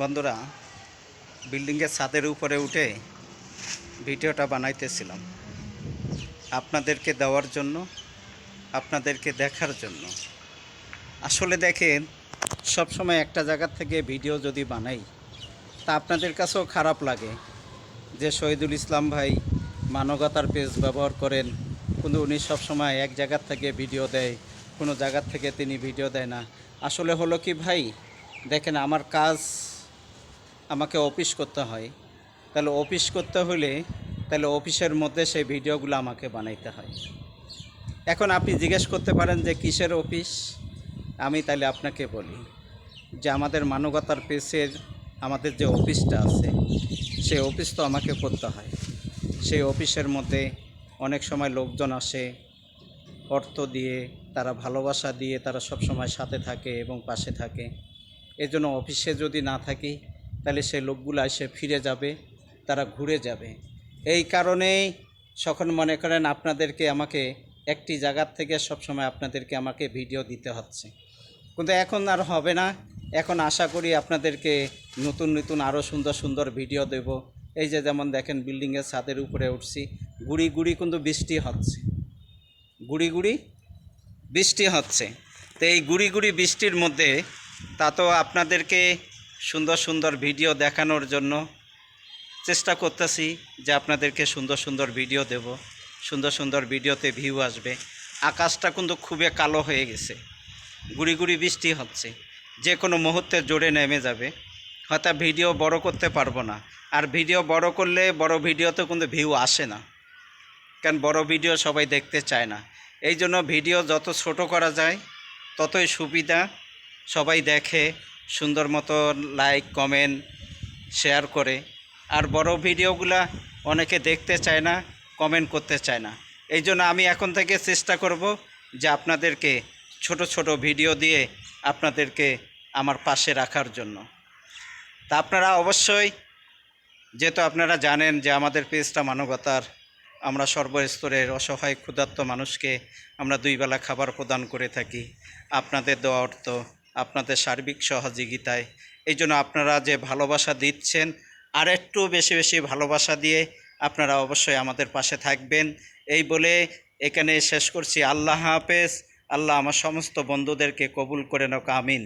বন্ধুরা, বিল্ডিংয়ের ছাদের উপরে উঠে ভিডিওটা বানাইতেছিলাম। আপনাদেরকে দেওয়ার জন্য, আপনাদেরকে দেখার জন্য। আসলে দেখেন, সবসময় একটা জায়গার থেকে ভিডিও যদি বানাই, তা আপনাদের কাছেও খারাপ লাগে। যে শহীদুল ইসলাম ভাই মানবতার পেজ ব্যবহার করেন, কিন্তু উনি সবসময় এক জায়গার থেকে ভিডিও দেয়, কোনো জায়গার থেকে তিনি ভিডিও দেয় না। আসলে হলো কি ভাই, দেখেন আমার কাজ আমাকে অফিস করতে হয়। তাহলে অফিস করতে হলে তাহলে অফিসের মধ্যে সেই ভিডিওগুলো আমাকে বানাইতে হয়। এখন আপনি জিজ্ঞেস করতে পারেন যে কিসের অফিস? আমি তাহলে আপনাকে বলি যে আমাদের মানবতার পেজের আমাদের যে অফিসটা আছে, সেই অফিস তো আমাকে করতে হয়। সেই অফিসের মধ্যে অনেক সময় লোকজন আসে, অর্থ দিয়ে, তারা ভালোবাসা দিয়ে, তারা সব সময় সাথে থাকে এবং পাশে থাকে। এজন্য অফিসে যদি না থাকি তাহলে সেই লোকগুলো এসে ফিরে যাবে, তারা ঘুরে যাবে। এই কারণেই যখন মনে করেন আপনাদেরকে আমাকে একটি জায়গার থেকে সবসময় আপনাদেরকে আমাকে ভিডিও দিতে হচ্ছে। কিন্তু এখন আর হবে না। এখন আশা করি আপনাদেরকে নতুন নতুন আরও সুন্দর সুন্দর ভিডিও দেব। এই যে যেমন দেখেন বিল্ডিংয়ের ছাদের উপরে উঠছি, গুড়ি গুড়ি কিন্তু বৃষ্টি হচ্ছে। গুড়ি গুড়ি বৃষ্টি হচ্ছে। তো এই গুড়ি গুড়ি বৃষ্টির মধ্যে তা তো আপনাদেরকে সুন্দর সুন্দর ভিডিও দেখানোর জন্য চেষ্টা করতেছি যে আপনাদেরকে সুন্দর সুন্দর ভিডিও দেব। সুন্দর সুন্দর ভিডিওতে ভিউ আসবে। আকাশটা কিন্তু খুবই কালো হয়ে গেছে। গুড়ি গুড়ি বৃষ্টি হচ্ছে। যে কোনো মুহূর্তে জোরে নেমে যাবে। হয়তো ভিডিও বড় করতে পারব না। আর ভিডিও বড় করলে বড় ভিডিওতে কিন্তু ভিউ আসে না। কারণ বড় ভিডিও সবাই দেখতে চায় না। এই জন্য ভিডিও যত ছোট করা যায়, ততই সুবিধা। সবাই দেখে সুন্দর মতো লাইক কমেন্ট শেয়ার করে। আর বড় ভিডিওগুলা অনেকে দেখতে চায় না কমেন্ট করতে চায় না। এই জন্য আমি এখন থেকে চেষ্টা করব যে আপনাদেরকে ছোট ছোট ভিডিও দিয়ে আপনাদেরকে আমার পাশে রাখার জন্য। তা আপনারা অবশ্যই, যেহেতু আপনারা জানেন যে আমাদের পেজটা মানবতার, আমরা সর্বস্তরের অসহায়, ক্ষুধার্ত মানুষকে আমরা দুই বেলা খাবার প্রদান করে থাকি। আপনাদের দেওয়া অর্থ আপনাদের সার্বিক সহযোগিতায়। এই জন্য আপনারা যে ভালোবাসা দিচ্ছেন, আর একটু বেশি বেশি ভালোবাসা দিয়ে আপনারা অবশ্যই আমাদের পাশে থাকবেন। এই বলে এখানে শেষ করছি। আল্লাহ হাফেজ। আল্লাহ আমার সমস্ত বন্ধুদেরকে কবুল করে নাও আমিন।